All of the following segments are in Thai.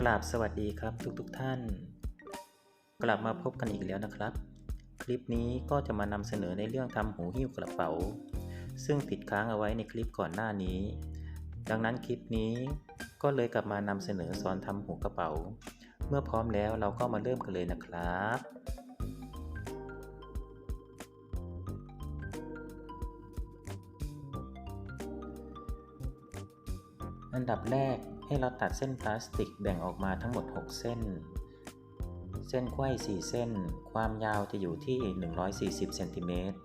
กราบสวัสดีครับทุกๆทท่าน กลับมาพบกันอีกแล้วนะครับ คลิปนี้ก็จะมานำเสนอในเรื่องทำหูหิ้วกระเป๋า ซึ่งติดค้างเอาไว้ในคลิปก่อนหน้านี้ ดังนั้นคลิปนี้ก็เลยกลับมานำเสนอสอนทำหูกระเป๋า เมื่อพร้อมแล้วเราก็มาเริ่มกันเลยนะครับอันดับแรก ให้เราตัดเส้นพลาสติกแบ่งออกมาทั้งหมด 6 เส้น เส้นไขว้ 4 เส้น ความยาวจะอยู่ที่ 140เซนติเมตร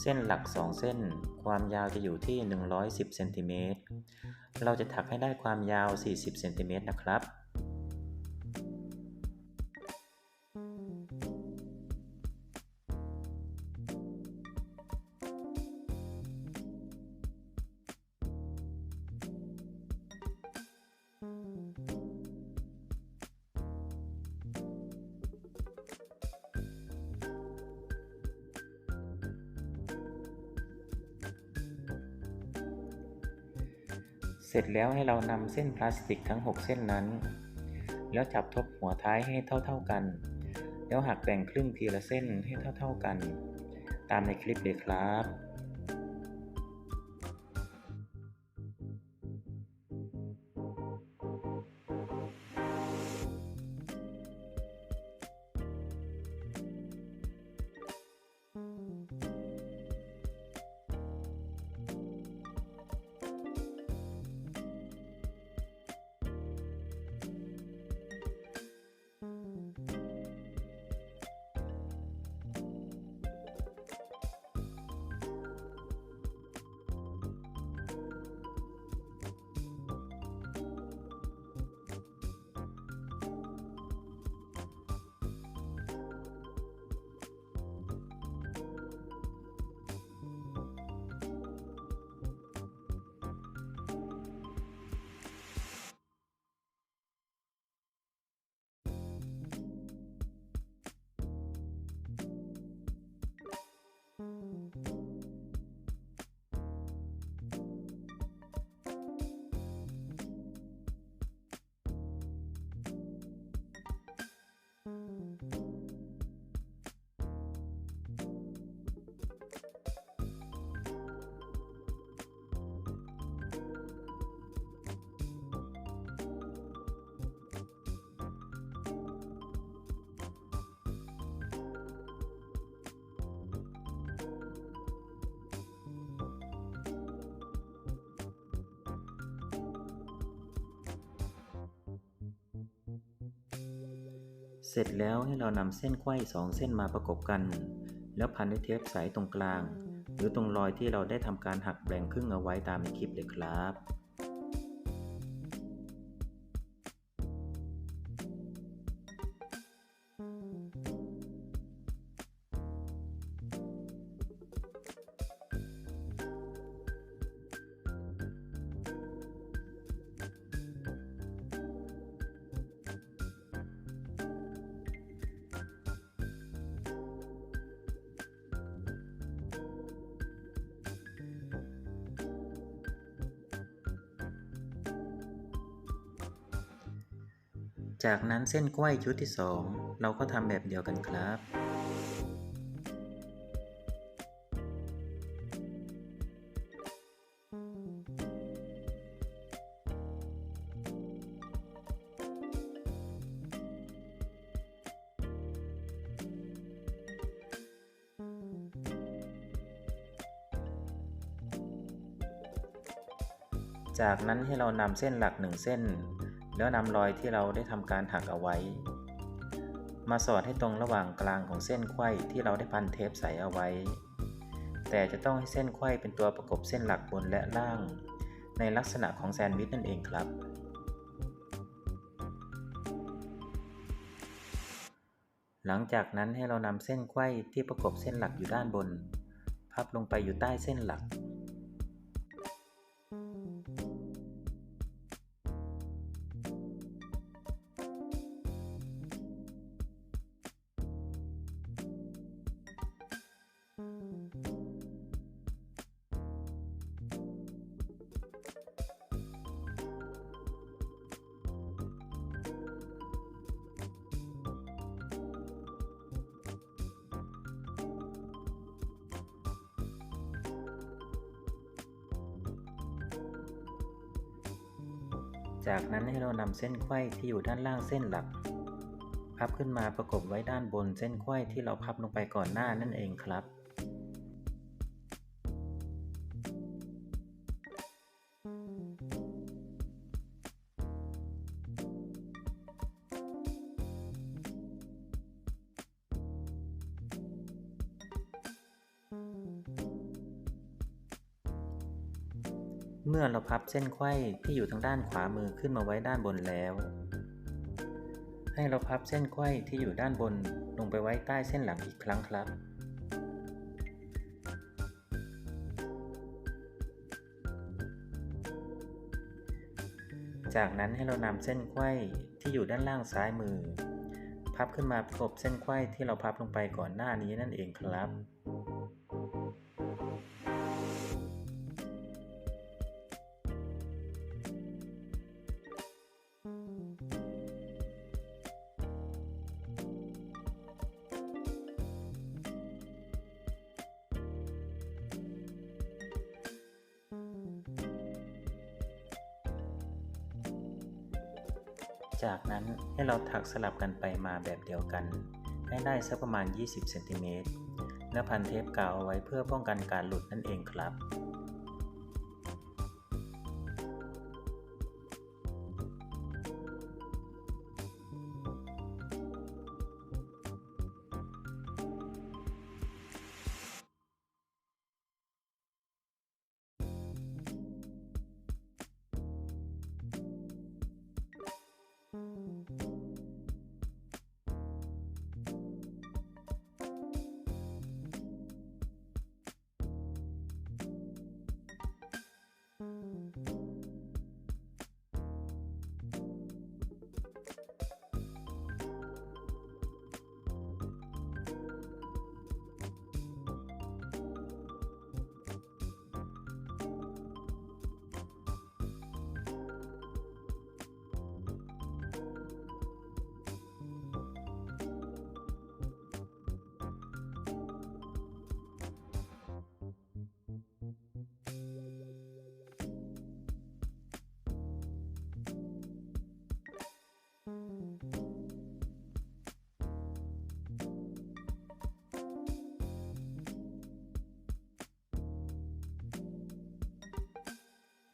เส้นหลัก 2 เส้น ความยาวจะอยู่ที่ 110เซนติเมตร เราจะถักให้ได้ความยาว 40เซนติเมตรนะครับ เสร็จแล้วให้เรานำเส้นพลาสติกทั้ง 6 เส้นนั้น แล้วจับทบหัวท้ายให้เท่าๆกัน แล้วหักแบ่งครึ่งทีละเส้นให้เท่าๆกัน ตามในคลิปเลยครับ ร็จแล้วให้เรานำเส้นไขว้สองเส้นมาประกบกัน แล้วพันด้วยเทปใสตรงกลาง หรือตรงรอยที่เราได้ทำการหักแบ่งครึ่งเอาไว้ตามในคลิปเลยครับ จากนั้นเส้นไขว้ชุดที่ 2 เราก็ทำแบบเดียวกันครับ จากนั้นให้เรานำเส้นหลักหนึ่งเส้น แล้วนำรอยที่เราได้ทำการหักเอาไว้ มาสอดให้ตรงระหว่างกลางของเส้นไขว้ที่เราได้พันเทปใส่เอาไว้ แต่จะต้องให้เส้นไขว้เป็นตัวประกบเส้นหลักบนและล่าง ในลักษณะของแซนด์วิชนั่นเองครับหลังจากนั้นให้เรานำเส้นไขว้ที่ประกบเส้นหลักอยู่ด้านบน พับลงไปอยู่ใต้เส้นหลัก จากนั้นให้เรานำเส้นไขว้ที่อยู่ด้านล่างเส้นหลัก พับขึ้นมาประกบไว้ด้านบนเส้นไขว้ที่เราพับลงไปก่อนหน้านั่นเองครับ อเราพับเส้นไขว้ที่อยู่ทางด้านขวามือขึ้นมาไว้ด้านบนแล้ว ให้เราพับเส้นไขว้ที่อยู่ด้านบนลงไปไว้ใต้เส้นหลังอีกครั้งครับ จากนั้นให้เรานำเส้นไขว้ที่อยู่ด้านล่างซ้ายมือ พับขึ้นมาประกบเส้นไขว้ที่เราพับลงไปก่อนหน้านี้นั่นเองครับ เราถักสลับกันไปมาแบบเดียวกัน ให้ได้สักประมาณ 20เซนติเมตรและพันเทปกาวเอาไว้เพื่อป้องกันการหลุดนั่นเองครับ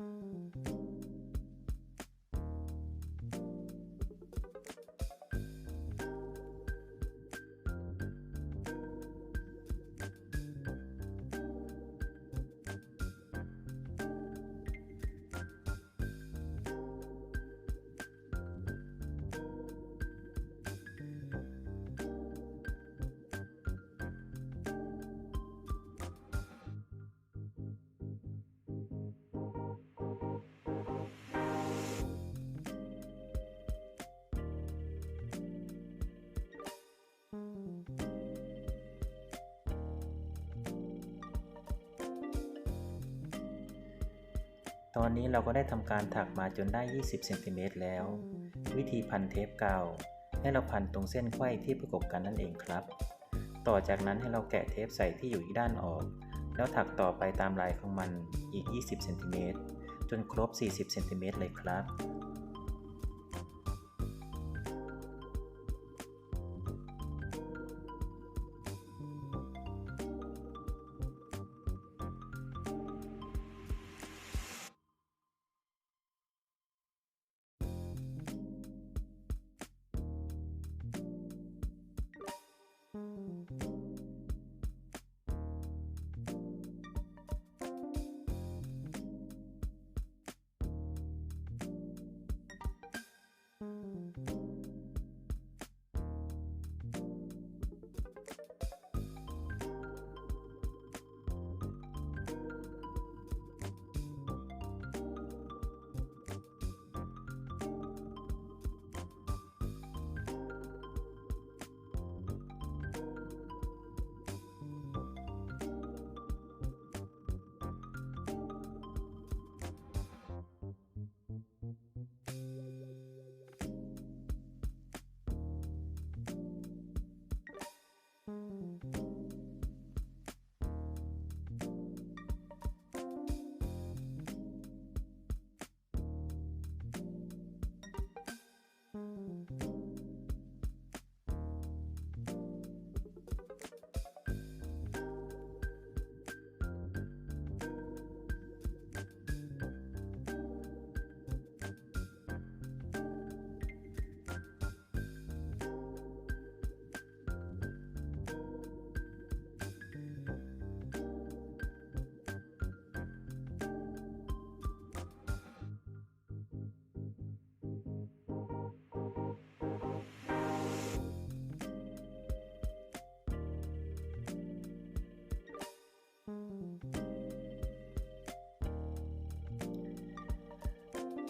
Mm-hmm. ตอนนี้เราก็ได้ทำการถักมาจนได้ 20เซนติเมตรแล้ว วิธีพันเทปกาว ให้เราพันตรงเส้นไขว้ที่ประกบกันนั่นเองครับ ต่อจากนั้นให้เราแกะเทปใส่ที่อยู่อีกด้านออก แล้วถักต่อไปตามลายของมันอีก 20เซนติเมตรจนครบ 40เซนติเมตรเลยครับ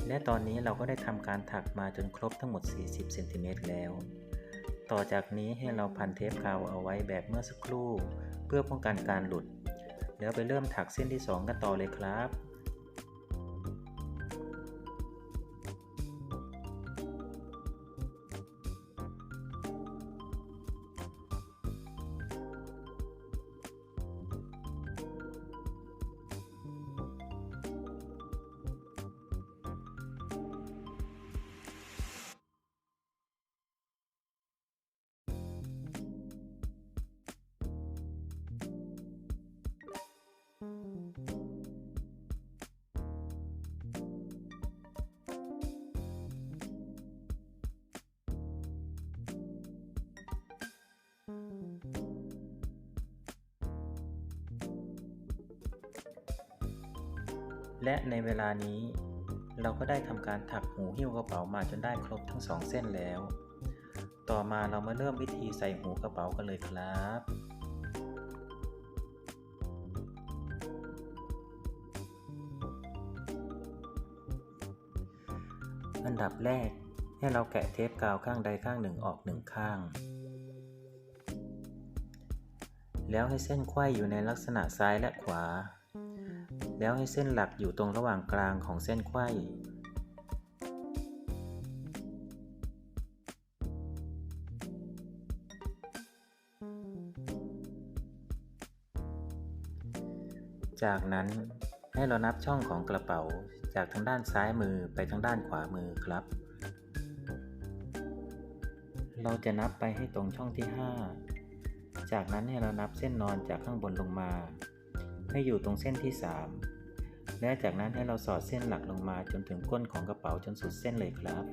และตอนนี้เราก็ได้ทำการถักมาจนครบทั้งหมด 40เซนติเมตรแล้ว ต่อจากนี้ให้เราพันเทปกาวเอาไว้แบบเมื่อสักครู่ เพื่อป้องกันการหลุดแล้วไปเริ่มถักเส้นที่ 2 กันต่อเลยครับ และในเวลานี้ เราก็ได้ทำการถักหูหิ้วกระเป๋ามาจนได้ครบทั้งสองเส้นแล้ว ต่อมาเรามาเริ่มวิธีใส่หูกระเป๋ากันเลยครับอันดับแรกให้เราแกะเทปกาวข้างใดข้างหนึ่งออกหนึ่งข้าง แล้วให้เส้นไขว้อยู่ในลักษณะซ้ายและขวา แล้วให้เส้นหลักอยู่ตรงระหว่างกลางของเส้นไขว้ จากนั้นให้เรานับช่องของกระเป๋าจากทางด้านซ้ายมือไปทางด้านขวามือครับ เราจะนับไปให้ตรงช่องที่ 5 จากนั้นให้เรานับเส้นนอนจากข้างบนลงมา ให้อยู่ตรงเส้นที่ 3 และจากนั้นให้เราสอดเส้นหลักลงมาจนถึงก้นของกระเป๋าจนสุดเส้นเลยครับ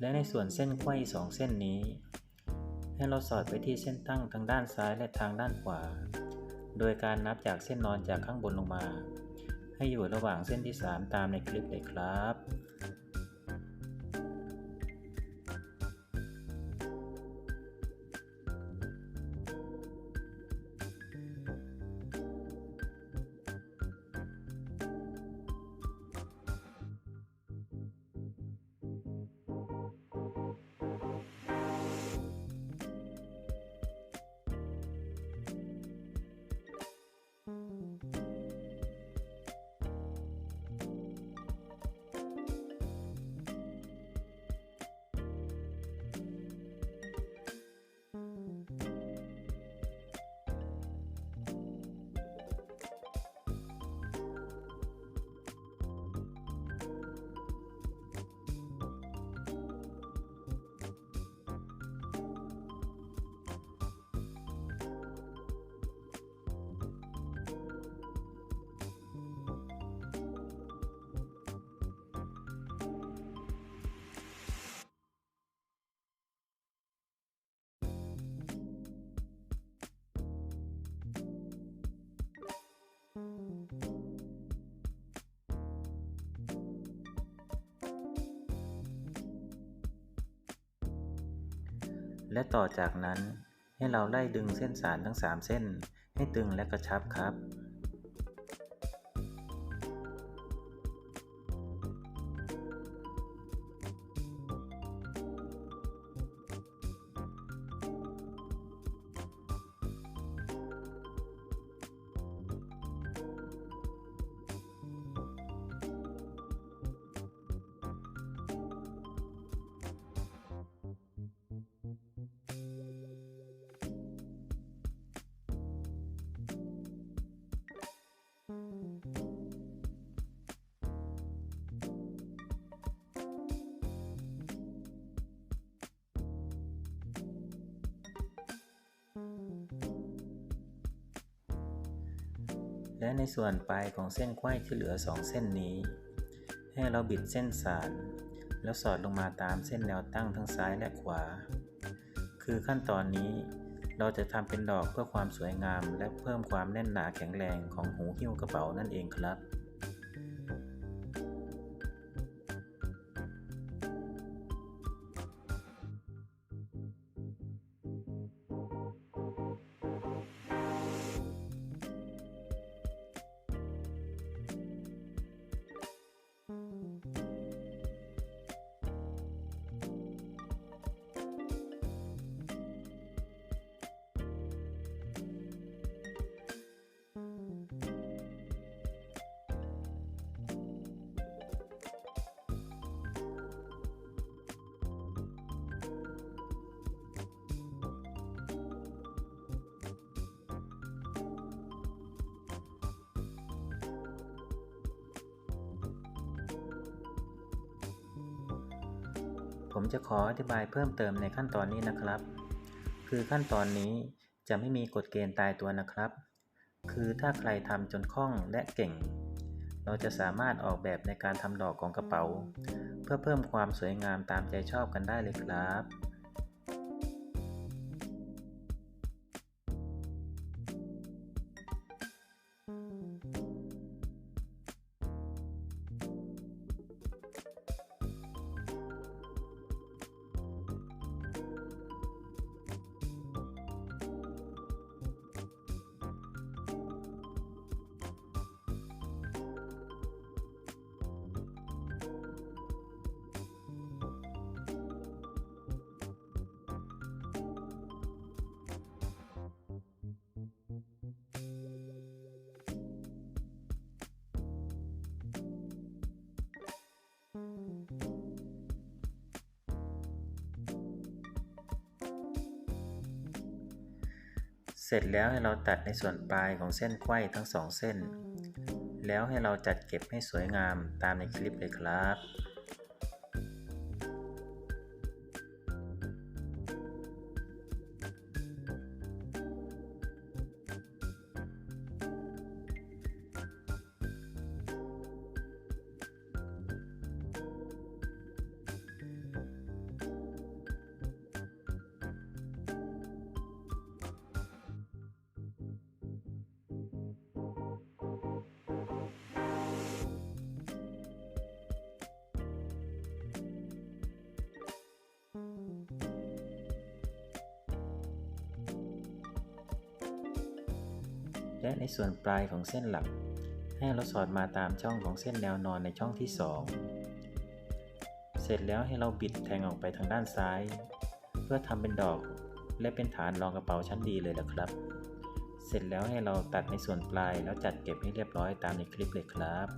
และในส่วนเส้นไขว้สองเส้นนี้ ให้เราสอดไปที่เส้นตั้งทางด้านซ้ายและทางด้านขวา โดยการนับจากเส้นนอนจากข้างบนลงมา ให้อยู่ระหว่างเส้นที่ 3 ตามในคลิปเลยครับ และต่อจากนั้นให้เราไล่ดึงเส้นสารทั้ง 3 เส้น ให้ตึงและกระชับครับ และในส่วนปลายของเส้นไขว้ที่เหลือ 2 เส้นนี้ ให้เราบิดเส้นสานแล้วสอดลงมาตามเส้นแนวตั้งทั้งซ้ายและขวา คือขั้นตอนนี้เราจะทำเป็นดอกเพื่อความสวยงามและเพิ่มความแน่นหนาแข็งแรงของหูหิ้วกระเป๋านั่นเองครับ ผมจะขออธิบายเพิ่มเติมในขั้นตอนนี้นะครับ คือขั้นตอนนี้จะไม่มีกฎเกณฑ์ตายตัวนะครับ คือถ้าใครทำจนคล่องและเก่ง เราจะสามารถออกแบบในการทำดอกของกระเป๋า เพื่อเพิ่มความสวยงามตามใจชอบกันได้เลยครับ ร็จแล้วให้เราตัดในส่วนปลายของเส้นไขว้ทั้งสองเส้น แล้วให้เราจัดเก็บให้สวยงามตามในคลิปเลยครับ และในส่วนปลายของเส้นหลัก ให้เราสอดมาตามช่องของเส้นแนวนอนในช่องที่ 2 เสร็จแล้วให้เราบิดแทงออกไปทางด้านซ้าย เพื่อทำเป็นดอก และเป็นฐานรองกระเป๋าชั้นดีเลยละครับ เสร็จแล้วให้เราตัดในส่วนปลายแล้วจัดเก็บให้เรียบร้อยตามในคลิปเลยครับ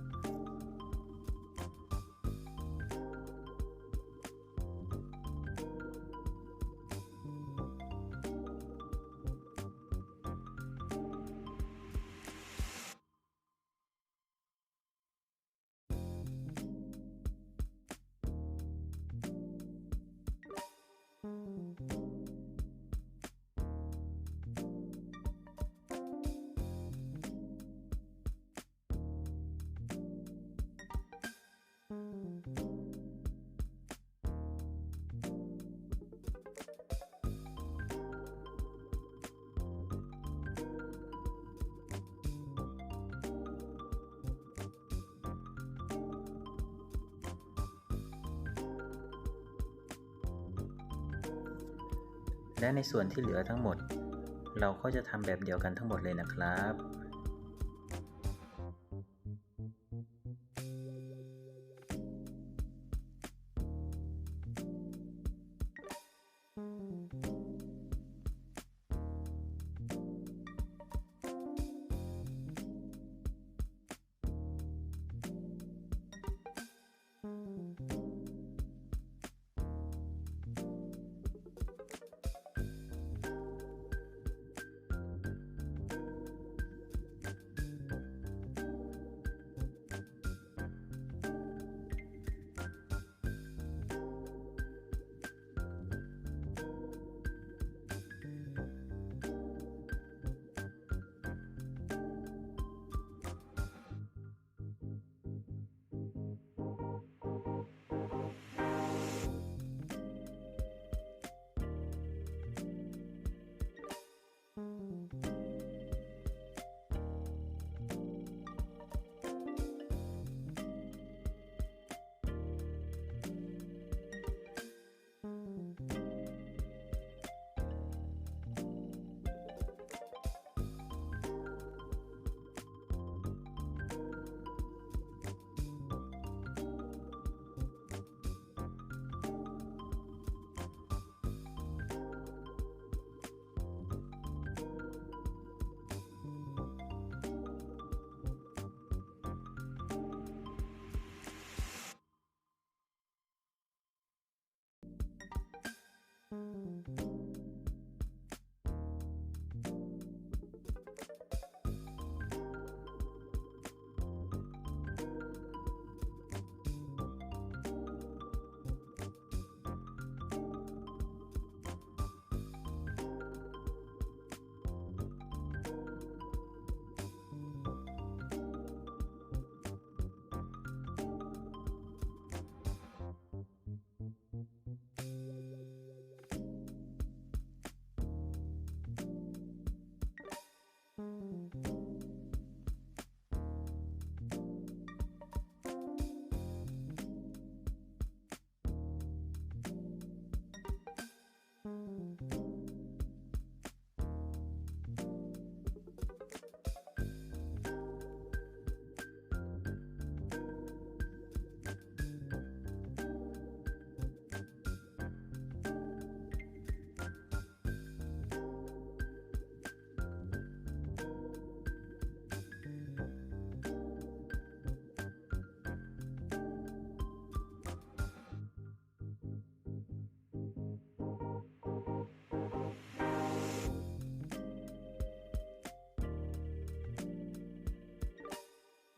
และในส่วนที่เหลือทั้งหมด เราก็จะทำแบบเดียวกันทั้งหมดเลยนะครับ Música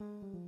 Mm-hmm.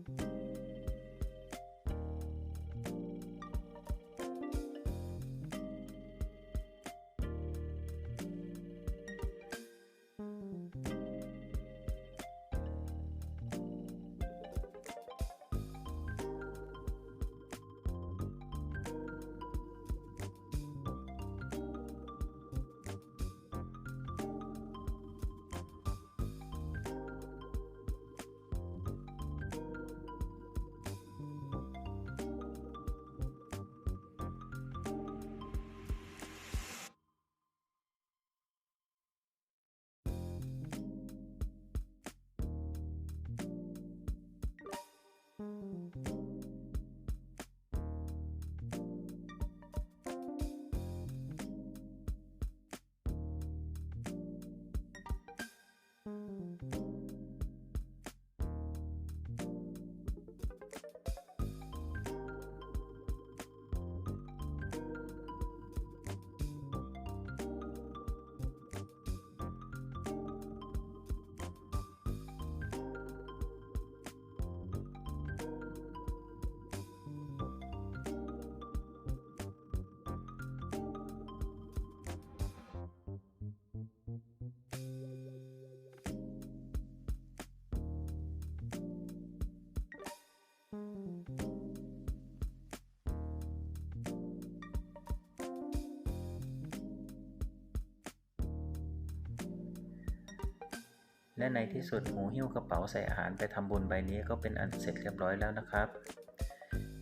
และในที่สุดหมูหิ้วกระเป๋าใส่อาหารไปทำบุญใบนี้ก็เป็นอันเสร็จเรียบร้อยแล้วนะครับ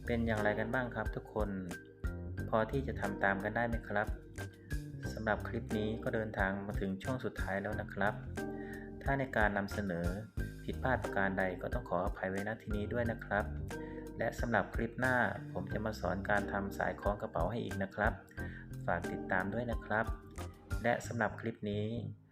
เป็นอย่างไรกันบ้างครับทุกคน พอที่จะทำตามกันได้ไหมครับ สำหรับคลิปนี้ก็เดินทางมาถึงช่วงสุดท้ายแล้วนะครับ ถ้าในการนำเสนอผิดพลาดประการใดก็ต้องขออภัยไว้ณที่นี้ด้วยนะครับ และสำหรับคลิปหน้าผมจะมาสอนการทำสายคล้องกระเป๋าให้อีกนะครับ ฝากติดตามด้วยนะครับ และสำหรับคลิปนี้